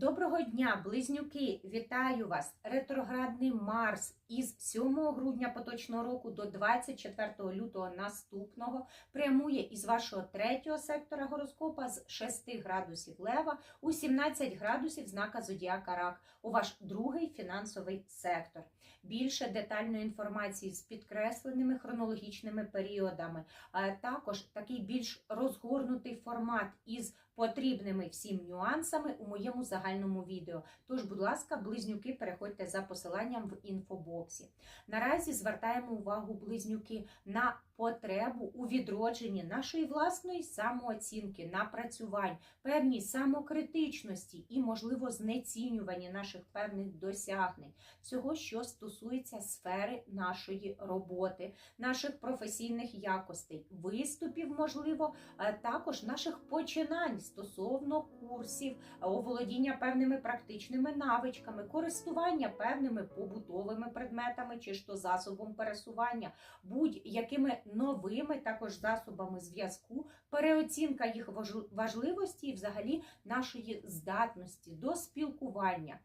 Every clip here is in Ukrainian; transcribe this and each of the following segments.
Доброго дня, близнюки! Вітаю вас! Ретроградний Марс із 7 грудня поточного року до 24 лютого наступного прямує із вашого третього сектора гороскопа з 6 градусів лева у 17 градусів знака Зодіака Рак у ваш другий фінансовий сектор. Більше детальної інформації з підкресленими хронологічними періодами, а також такий більш розгорнутий формат із потрібними всім нюансами у моєму загальному відео. Тож, будь ласка, близнюки, переходьте за посиланням в інфобоксі. Наразі звертаємо увагу близнюки на потребу у відродженні нашої власної самооцінки, напрацювань, певній самокритичності і, можливо, знецінювання наших певних досягнень, всього, що стосується сфери нашої роботи, наших професійних якостей, виступів, можливо, також наших починань стосовно курсів, оволодіння певними практичними навичками, користування певними побутовими предметами чи ж то засобом пересування, будь-якими новими також засобами зв'язку, переоцінка їх важливості і взагалі нашої здатності до спілкування,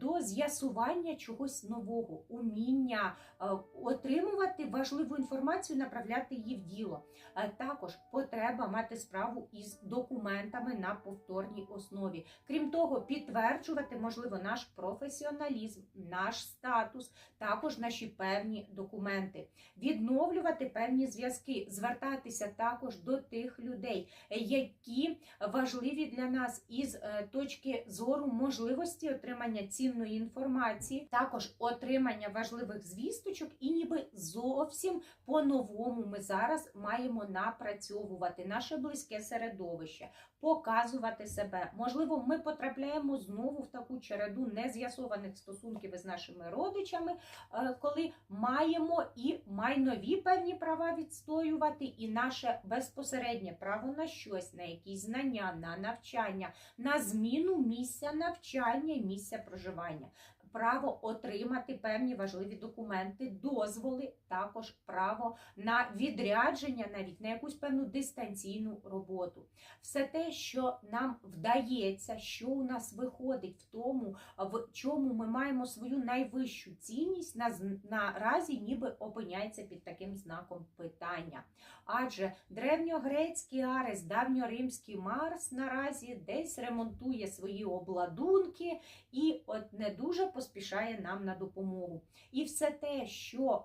до з'ясування чогось нового, уміння е, отримувати важливу інформацію, направляти її в діло. Е, Також потреба мати справу із документами на повторній основі. Крім того, підтверджувати можливо наш професіоналізм, наш статус, також наші певні документи, відновлювати певні зв'язки, звертатися також до тих людей, які важливі для нас із е, точки зору можливості отримання цінної інформації, також отримання важливих звісточок, і ніби зовсім по-новому ми зараз маємо напрацьовувати наше близьке середовище, показувати себе. Можливо, ми потрапляємо знову в таку череду нез'ясованих стосунків із нашими родичами, е, коли маємо і майнові певні права відстоювати, і наше безпосереднє право на щось, на якісь знання, на навчання, на зміну місця навчання місця проживання. Право отримати певні важливі документи, дозволи, також право на відрядження, навіть на якусь певну дистанційну роботу. Все те, що нам вдається, що у нас виходить в тому, в чому ми маємо свою найвищу цінність, наразі ніби опиняється під таким знаком питання. Адже древньогрецький Арес, давньоримський Марс наразі десь ремонтує свої обладунки і от не дуже поспішає нам на допомогу. І все те, що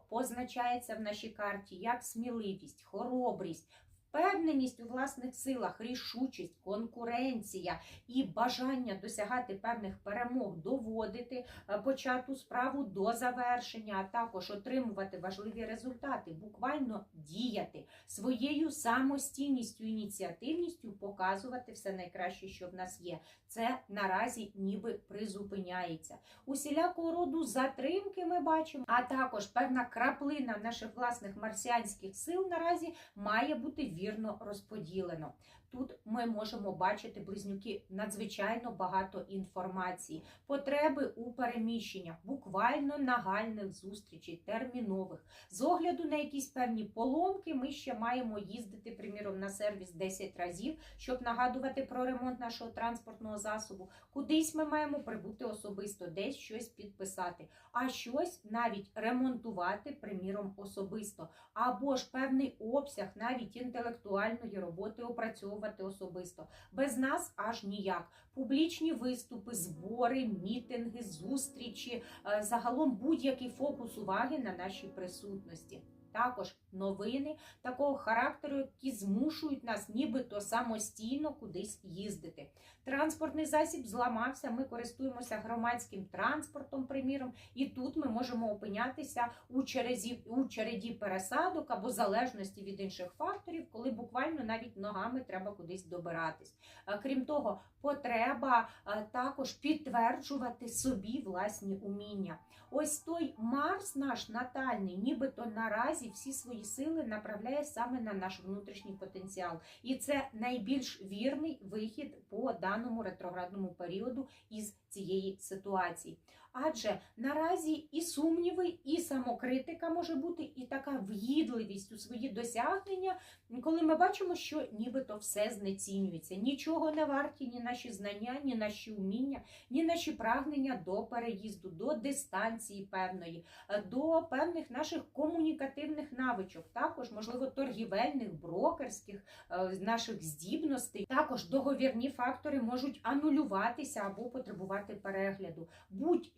позначається в нашій карті, як сміливість, хоробрість, впевненість у власних силах, рішучість, конкуренція і бажання досягати певних перемог, доводити е, почату справу до завершення, а також отримувати важливі результати, буквально діяти своєю самостійністю, ініціативністю, показувати все найкраще, що в нас є. Це наразі ніби призупиняється. Усілякого роду затримки ми бачимо, а також певна краплина наших власних марсіанських сил наразі має бути вірно розподілено. Тут ми можемо бачити близнюки надзвичайно багато інформації, потреби у переміщеннях, буквально нагальних зустрічей, термінових. З огляду на якісь певні поломки, ми ще маємо їздити, приміром, на сервіс 10 разів, щоб нагадувати про ремонт нашого транспортного засобу. Кудись ми маємо прибути особисто, десь щось підписати, а щось навіть ремонтувати, приміром, особисто, або ж певний обсяг навіть інтелектуальної роботи опрацьовувати особисто. Без нас аж ніяк. Публічні виступи, збори, мітинги, зустрічі, е, загалом будь-який фокус уваги на нашій присутності. Також новини такого характеру, які змушують нас нібито самостійно кудись їздити. Транспортний засіб зламався, ми користуємося громадським транспортом, приміром, і тут ми можемо опинятися у череді, у череді пересадок або залежності від інших факторів, коли буквально навіть ногами треба кудись добиратись. Крім того, потреба також підтверджувати собі власні уміння. Ось той Марс наш натальний, нібито наразі всі свої сили направляє саме на наш внутрішній потенціал. І це найбільш вірний вихід по даному ретроградному періоду із цієї ситуації. Адже наразі і сумніви, і самокритика може бути, і така в'їдливість у свої досягнення, коли ми бачимо, що нібито все знецінюється. Нічого не варті ні наші знання, ні наші уміння, ні наші прагнення до переїзду, до дистанції певної, е, до певних наших комунікативних навичок, також, можливо, торгівельних, брокерських е, наших здібностей. Також договірні фактори можуть анулюватися або потребувати перегляду.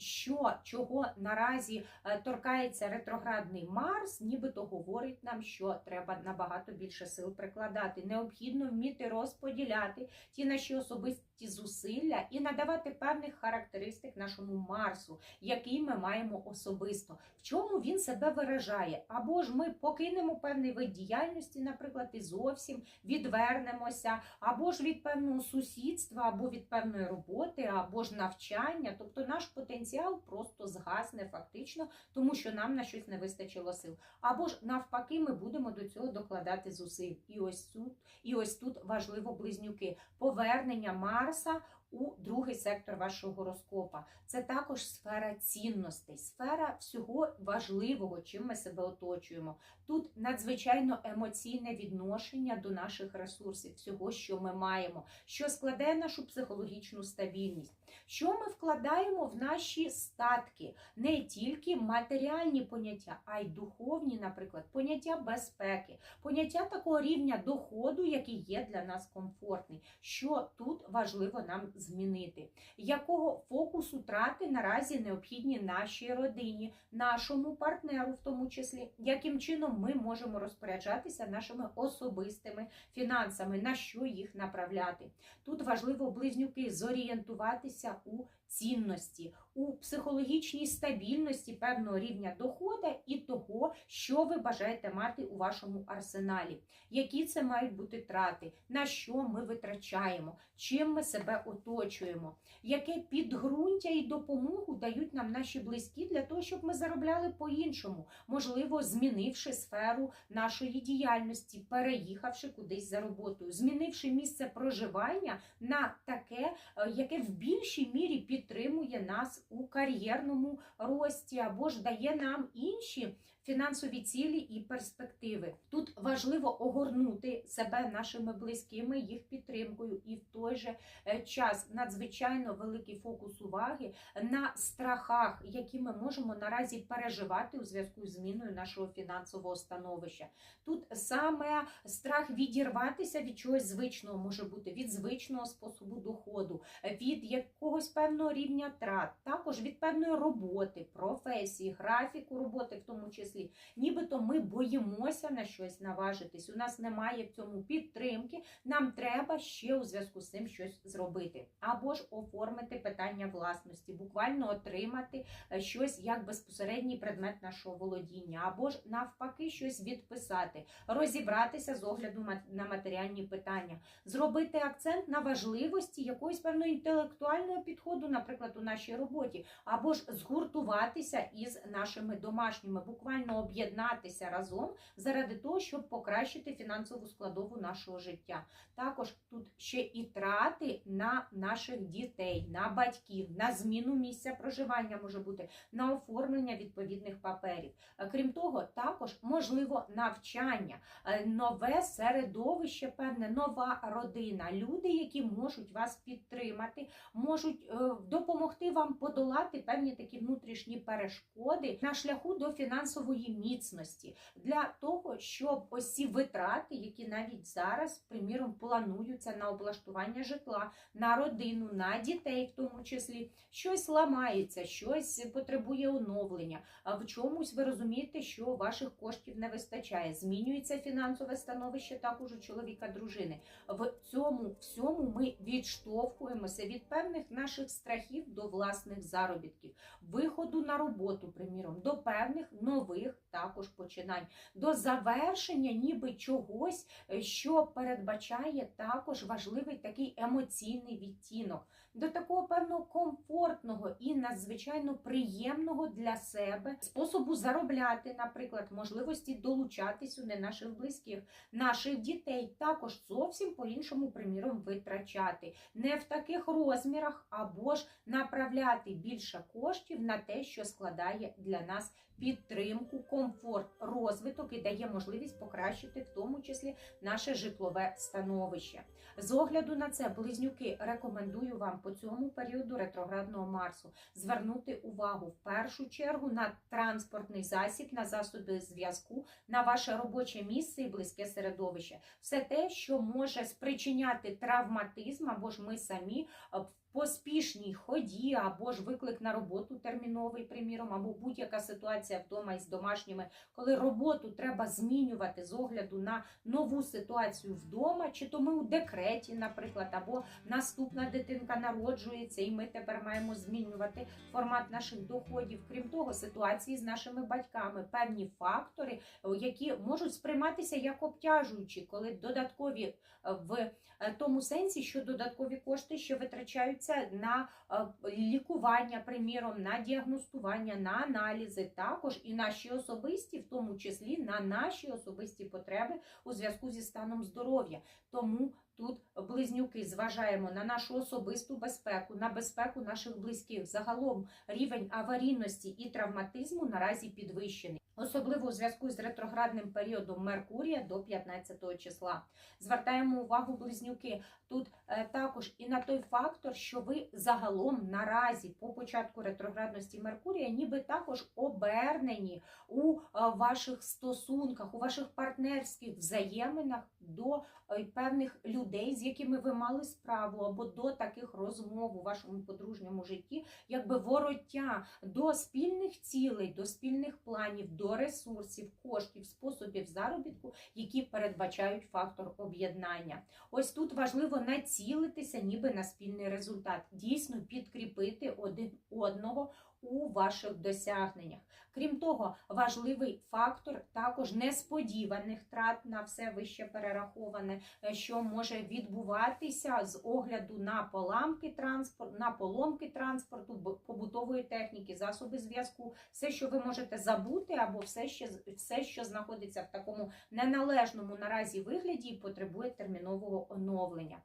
Будь-що, чого наразі е, торкається ретроградний Марс, нібито говорить нам, що треба набагато більше сил прикладати. Необхідно вміти розподіляти ті наші особисті зусилля і надавати певних характеристик нашому Марсу, який ми маємо особисто. В чому він себе виражає? Або ж ми покинемо певний вид діяльності, наприклад, і зовсім відвернемося, або ж від певного сусідства, або від певної роботи, або ж навчання. Тобто наш потенціал просто згасне фактично, тому що нам на щось не вистачило сил. Або ж навпаки, ми будемо до цього докладати зусиль. І ось тут, і ось тут важливо близнюки. Повернення Марса у другий сектор вашого гороскопа. Це також сфера цінностей, сфера всього важливого, чим ми себе оточуємо. Тут надзвичайно емоційне відношення до наших ресурсів, всього, що ми маємо, що складає нашу психологічну стабільність. Що ми вкладаємо в наші статки, не тільки матеріальні поняття, а й духовні, наприклад, поняття безпеки, поняття такого рівня доходу, який є для нас комфортний. Що тут важливо нам змінити? Якого фокусу трати наразі необхідні нашій родині, нашому партнеру, в тому числі, яким чином ми можемо розпоряджатися нашими особистими фінансами, на що їх направляти? Тут важливо близнюки зорієнтуватися у цінності, у психологічній стабільності певного рівня доходу і того, що ви бажаєте мати у вашому арсеналі, які це мають бути трати, на що ми витрачаємо, чим ми себе оточуємо, яке підґрунтя і допомогу дають нам наші близькі для того, щоб ми заробляли по-іншому, можливо, змінивши сферу нашої діяльності, переїхавши кудись за роботою, змінивши місце проживання на таке, е, яке в більшій мірі підтримує нас у кар'єрному рості або ж дає нам інші фінансові цілі і перспективи. Тут важливо огорнути себе нашими близькими, їх підтримкою, і в той же е, час надзвичайно великий фокус уваги на страхах, які ми можемо наразі переживати у зв'язку з зміною нашого фінансового становища. Тут саме страх відірватися від чогось звичного може бути від звичного способу доходу, від якогось певного рівня трат, також від певної роботи, професії, графіку роботи, в тому числі. Нібито ми боїмося на щось наважитись. У нас немає в цьому підтримки. Нам треба ще у зв'язку з цим щось зробити, або ж оформити питання власності, буквально отримати е, щось як безпосередній предмет нашого володіння, або ж навпаки щось відписати, розібратися з огляду на матеріальні питання, зробити акцент на важливості якоїсь певної інтелектуального підходу, наприклад, у нашій роботі, або ж згуртуватися із нашими домашніми, буквально об'єднатися разом заради того, щоб покращити фінансову складову нашого життя. Також тут ще і трати на наших дітей, на батьків, на зміну місця проживання може бути, на оформлення відповідних паперів. Е, Крім того, також можливо навчання, е, нове середовище, певне, нова родина, люди, які можуть вас підтримати, можуть е, допомогти вам подолати певні такі внутрішні перешкоди на шляху до фінансової міцності для того, щоб ось витрати, які навіть зараз, приміром, плануються на облаштування житла, на родину, на дітей, в тому числі, щось ламається, щось потребує оновлення. А в чомусь ви розумієте, що ваших коштів не вистачає. Змінюється фінансове становище також у чоловіка дружини. В цьому всьому ми відштовхуємося від певних наших страхів до власних заробітків, виходу на роботу, приміром, до певних нових також починань, до завершення ніби чогось, е, що передбачає також важливий такий емоційний відтінок, до такого певного комфортного і надзвичайно приємного для себе способу заробляти, наприклад, можливості долучатись у не наших близьких, наших дітей також зовсім по-іншому, приміром, витрачати. Не в таких розмірах, або ж направляти більше коштів на те, що складає для нас підтримку, комфорт, розвиток і дає можливість покращити в тому числі наше житлове становище. З огляду на це, близнюки, рекомендую вам по цьому періоду ретроградного Марсу звернути увагу в першу чергу на транспортний засіб, на засоби зв'язку, на ваше робоче місце і близьке середовище. Все те, що може спричиняти травматизм, або ж ми самі е, в поспішній ході, або ж виклик на роботу терміновий, приміром, або будь-яка ситуація вдома із домашніми, коли роботу треба змінювати з огляду на нову ситуацію вдома, чи то ми у декреті, наприклад, або наступна дитинка народжується, і ми тепер маємо змінювати формат наших доходів. Крім того, ситуації з нашими батьками, певні фактори, е, які можуть сприйматися як обтяжуючі, коли додаткові е, в е, тому сенсі, що додаткові кошти ще витрачаються на е, лікування, приміром, на діагностування, на аналізи, також і наші особисті, в тому числі на наші особисті потреби у зв'язку зі станом здоров'я. Тому тут близнюки зважаємо на нашу особисту безпеку, на безпеку наших близьких. Загалом рівень аварійності і травматизму наразі підвищений. Особливо у зв'язку з ретроградним періодом Меркурія до 15 числа. Звертаємо увагу близнюки тут е, також і на той фактор, що ви загалом наразі по початку ретроградності Меркурія, ніби також обернені у е, ваших стосунках, у ваших партнерських взаєминах до е, певних людей, з якими ви мали справу, або до таких розмов у вашому подружньому житті, якби вороття до спільних цілей, до спільних планів, до ресурсів, коштів, способів заробітку, які передбачають фактор об'єднання. Ось тут важливо націлитися, ніби на спільний результат, дійсно підкріпити один одного у ваших досягненнях. Крім того, важливий фактор також несподіваних трат на все вище перераховане, е, що може відбуватися з огляду на поламки транспорту, на поломки транспорту, побутової техніки, засоби зв'язку, все, що ви можете забути, або все, що, все, що знаходиться в такому неналежному наразі вигляді і потребує термінового оновлення.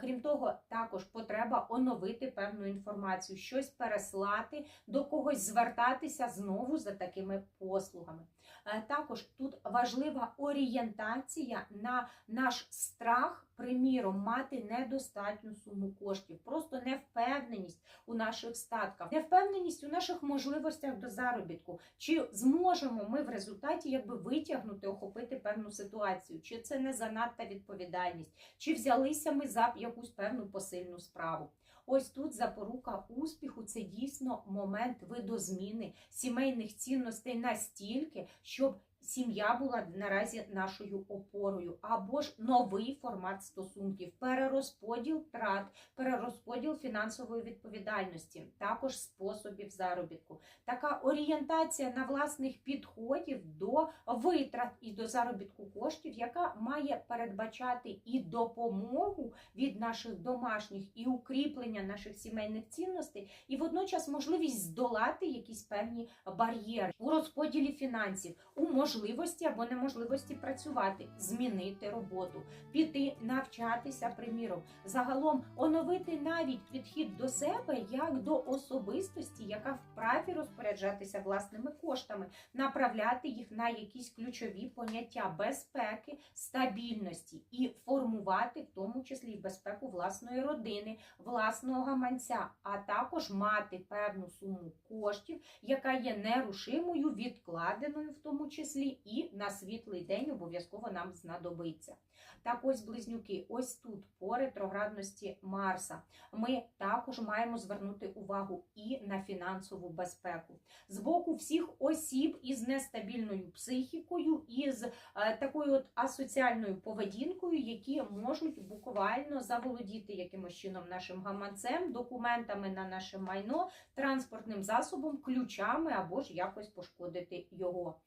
Крім того, також потреба оновити певну інформацію, щось переслати, до когось звертатися знову за такими послугами. Е, Також тут важлива орієнтація на наш страх, приміром, мати недостатню суму коштів, просто невпевненість у наших статках, невпевненість у наших можливостях до заробітку. Чи зможемо ми в результаті якби витягнути, охопити певну ситуацію? Чи це не занадта відповідальність? Чи взялися ми за якусь певну посильну справу? Ось тут запорука успіху це дійсно момент видозміни сімейних цінностей настільки, щоб сім'я була наразі нашою опорою, або ж новий формат стосунків, перерозподіл трат, перерозподіл фінансової відповідальності, також способів заробітку. Така орієнтація на власних підходів до витрат і до заробітку коштів, яка має передбачати і допомогу від наших домашніх, і укріплення наших сімейних цінностей, і водночас можливість здолати якісь певні бар'єри. У розподілі фінансів, у можливості або неможливості працювати, змінити роботу, піти навчатися, приміром, загалом оновити навіть підхід до себе як до особистості, яка вправі розпоряджатися власними коштами, направляти їх на якісь ключові поняття безпеки, стабільності і формувати в тому числі безпеку власної родини, власного гаманця, а також мати певну суму коштів, яка є нерушимою, відкладеною в тому числі, і на світлий день обов'язково нам знадобиться. Так ось близнюки, ось тут, по ретроградності Марса, ми також маємо звернути увагу і на фінансову безпеку. З боку всіх осіб із нестабільною психікою, із е, такою от асоціальною поведінкою, які можуть буквально заволодіти якимось чином нашим гаманцем, документами на наше майно, транспортним засобом, ключами або ж якось пошкодити його.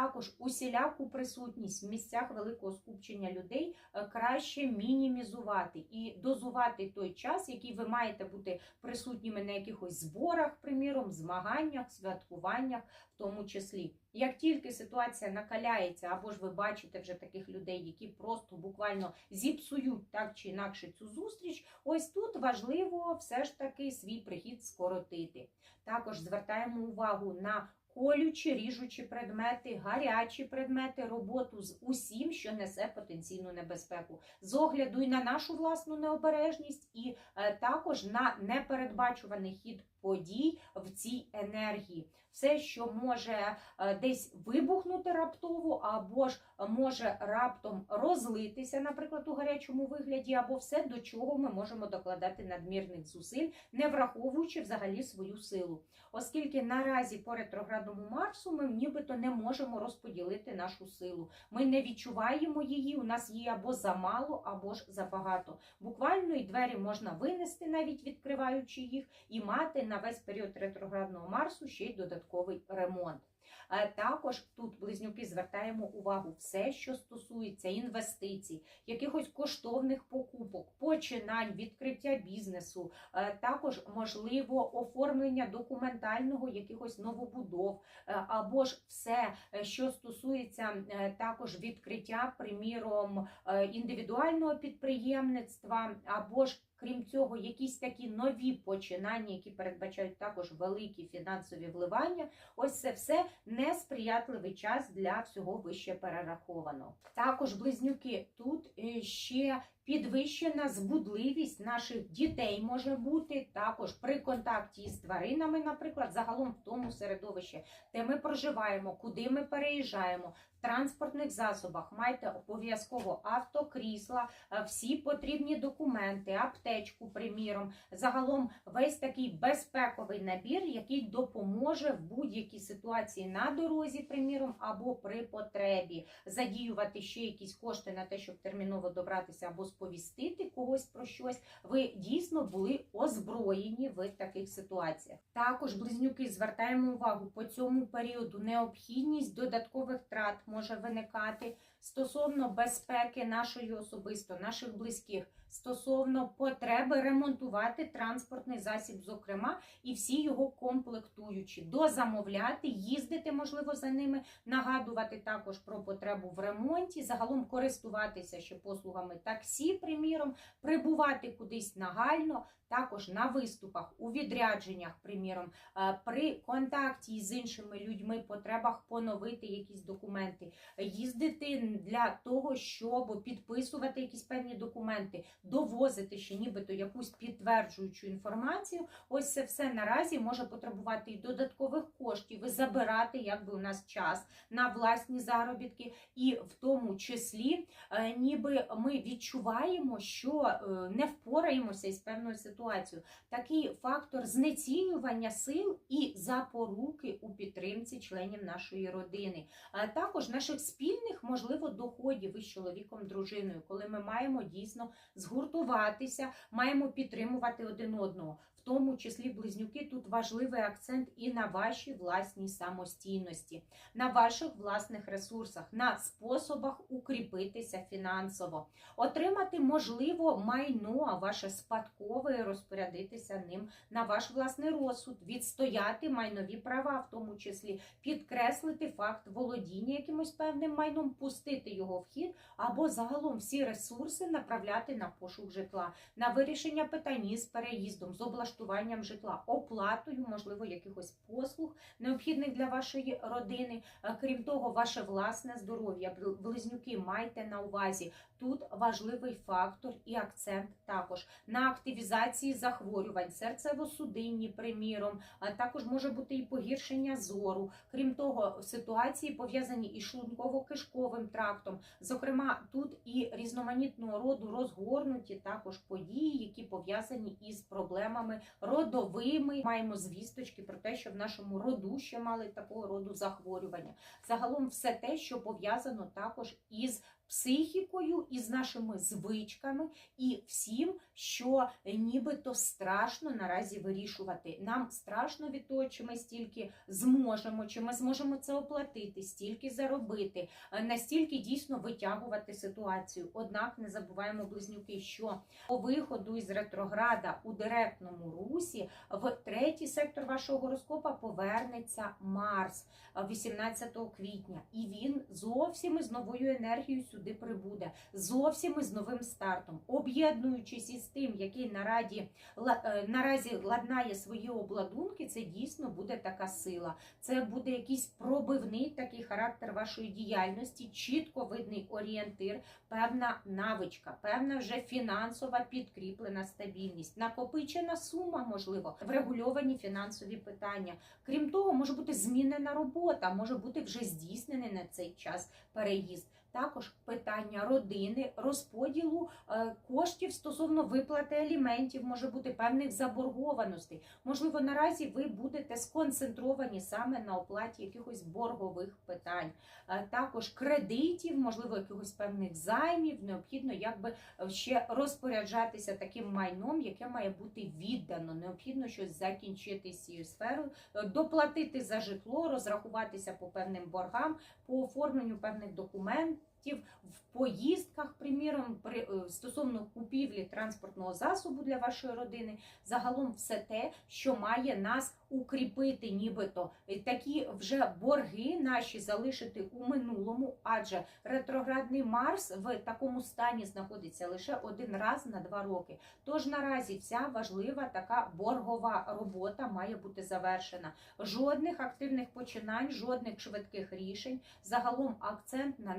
Також усіляку присутність в місцях великого скупчення людей е, краще мінімізувати і дозувати той час, який ви маєте бути присутніми на якихось зборах, приміром, змаганнях, святкуваннях, в тому числі. Як тільки ситуація накаляється, або ж ви бачите вже таких людей, які просто буквально зіпсують так чи інакше цю зустріч, ось тут важливо все ж таки свій прихід скоротити. Також звертаємо увагу на колючі, ріжучі предмети, гарячі предмети, роботу з усім, що несе потенційну небезпеку, з огляду і на нашу власну необережність, і е, також на непередбачуваний хід подій в цій енергії. Все, що може е, десь вибухнути раптово, або ж може раптом розлитися, наприклад, у гарячому вигляді, або все, до чого ми можемо докладати надмірних зусиль, не враховуючи взагалі свою силу. Оскільки наразі по ретроградному Марсу ми нібито не можемо розподілити нашу силу. Ми не відчуваємо її, у нас є або замало, або ж забагато. Буквально і двері можна винести, навіть відкриваючи їх, і мати на весь період ретроградного Марсу ще й додатковий ремонт. Е, Також тут близнюки звертаємо увагу все, що стосується інвестицій, якихось коштовних покупок, починань, відкриття бізнесу, е, також можливо оформлення документального якихось новобудов, е, або ж все, що стосується також відкриття, приміром індивідуального підприємництва, або ж Крім цього, якісь такі нові починання, які передбачають також великі фінансові вливання. Ось це все несприятливий час для всього вище перерахованого. Також близнюки тут е, ще підвищена збудливість наших дітей може бути також при контакті з тваринами, наприклад, загалом в тому середовищі, де ми проживаємо, куди ми переїжджаємо. В транспортних засобах майте обов'язково автокрісла, е, всі потрібні документи, аптечку, приміром, загалом весь такий безпековий набір, який допоможе в будь-якій ситуації на дорозі, приміром, або при потребі задіювати ще якісь кошти на те, щоб терміново добратися або сповістити когось про щось. Ви дійсно були озброєні в таких ситуаціях. Також близнюки звертаємо увагу по цьому періоду необхідність додаткових трат може виникати стосовно безпеки нашої особисто, наших близьких, стосовно потреби ремонтувати транспортний засіб, зокрема, і всі його комплектуючі, дозамовляти, їздити, можливо, за ними, нагадувати також про потребу в ремонті, загалом користуватися ще послугами таксі, приміром, прибувати кудись нагально. Також на виступах, у відрядженнях, приміром, е, при контакті з іншими людьми, потребах поновити якісь документи, їздити для того, щоб підписувати якісь певні документи, довозити ще нібито якусь підтверджуючу інформацію. Ось це все наразі може потребувати і додаткових коштів, і забирати якби у нас час на власні заробітки, і в тому числі, е, ніби ми відчуваємо, що е, не впораємося із певною ситуацією. Такий фактор знецінювання сил і запоруки у підтримці членів нашої родини, а також наших спільних, можливо, доходів із чоловіком, дружиною, коли ми маємо дійсно згуртуватися, маємо підтримувати один одного. В тому числі близнюки тут важливий акцент і на вашій власній самостійності, на ваших власних ресурсах, на способах укріпитися фінансово, отримати можливо майно, ваше спадкове і розпорядитися ним на ваш власний розсуд, відстояти майнові права, в тому числі підкреслити факт володіння якимось певним майном, пустити його в хід, або загалом всі ресурси направляти на пошук житла, на вирішення питань із переїздом, з облаштуванням житла, оплатою, можливо, якихось послуг, необхідних для вашої родини. Е, Крім того, ваше власне здоров'я, близнюки, майте на увазі. Тут важливий фактор і акцент також на активізації захворювань, серцево-судинні, приміром, також може бути і погіршення зору. Крім того, ситуації пов'язані із шлунково-кишковим трактом. Зокрема, тут і різноманітного роду розгорнуті також події, які пов'язані із проблемами родовими. Маємо звісточки про те, що в нашому роду ще мали такого роду захворювання. Загалом, все те, що пов'язано також із психікою, і з нашими звичками, і всім, що нібито страшно наразі вирішувати. Нам страшно від того, чи ми стільки зможемо, чи ми зможемо це оплатити, стільки заробити, е, настільки дійсно витягувати ситуацію. Однак не забуваємо близнюки, що по виходу із ретрограда у директному русі в третій сектор вашого гороскопа повернеться Марс е, 18 квітня, і він зовсім із новою енергією сюди прибуде, зовсім із новим стартом, об'єднуючись із тим, який нараді е, наразі ладнає свої обладунки, це дійсно буде така сила. Це буде якийсь пробивний такий характер вашої діяльності, чітко видний орієнтир, певна навичка, певна вже фінансова підкріплена стабільність, накопичена сума, можливо, врегульовані фінансові питання. Крім того, може бути змінена робота, може бути вже здійснений на цей час переїзд. Також питання родини, розподілу е, коштів стосовно виплати аліментів, може бути певних заборгованостей. Можливо, наразі ви будете сконцентровані саме на оплаті якихось боргових питань, Е, також кредитів, можливо, якихось певних займів. Необхідно якби е, ще розпоряджатися таким майном, яке має бути віддано. Необхідно щось закінчити з цією сферою, доплатити за житло, розрахуватися по певним боргам, по оформленню певних документів. В поїздках, приміром, при е, стосовно купівлі транспортного засобу для вашої родини, загалом все те, що має нас укріпити, нібито такі вже борги наші залишити у минулому, адже ретроградний Марс в такому стані знаходиться лише один раз на два роки. Тож наразі вся важлива така боргова робота має бути завершена. Жодних активних починань, жодних швидких рішень. Загалом акцент на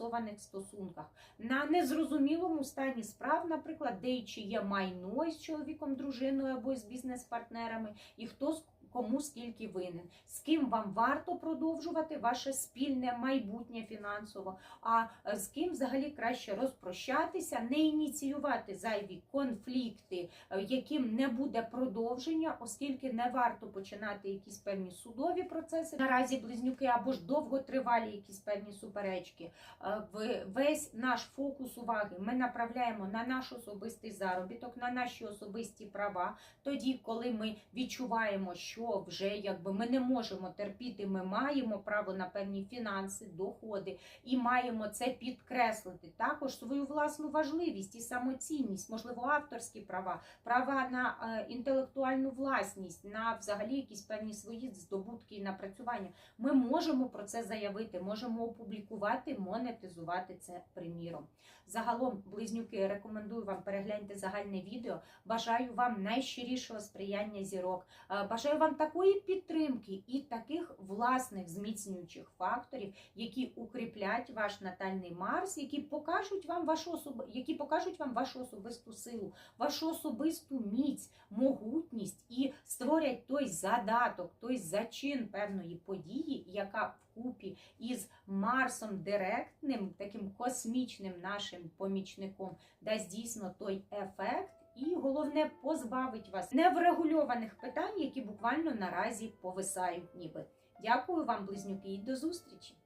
нез'ясованих стосунках, на незрозумілому стані справ, наприклад, де чи є майно із чоловіком, дружиною або з бізнес-партнерами, і хто з кому скільки винен, з ким вам варто продовжувати ваше спільне майбутнє фінансово, а е, з ким взагалі краще розпрощатися, не ініціювати зайві конфлікти, е, яким не буде продовження, оскільки не варто починати якісь певні судові процеси. Наразі близнюки або ж довготривалі якісь певні суперечки. Е, Весь наш фокус уваги ми направляємо на наш особистий заробіток, на наші особисті права. Тоді, коли ми відчуваємо, що вже якби ми не можемо терпіти, ми маємо право на певні фінанси, доходи і маємо це підкреслити. Також свою власну важливість і самоцінність, можливо, авторські права, права на е, інтелектуальну власність, на взагалі якісь певні свої здобутки і напрацювання. Ми можемо про це заявити, можемо опублікувати, монетизувати це приміром. Загалом, близнюки, рекомендую вам перегляньте загальне відео. Бажаю вам найщирішого сприяння зірок. Е, Бажаю вам такої підтримки і таких власних зміцнюючих факторів, які укріплять ваш натальний Марс, які покажуть вам вашу особ... які покажуть вам вашу особисту силу, вашу особисту міць, могутність і створять той задаток, той зачин певної події, яка вкупі із Марсом директним, таким космічним нашим помічником, дасть дійсно той ефект. І головне позбавить вас неврегульованих питань, які буквально наразі повисають, ніби. Дякую вам, близнюки, і до зустрічі!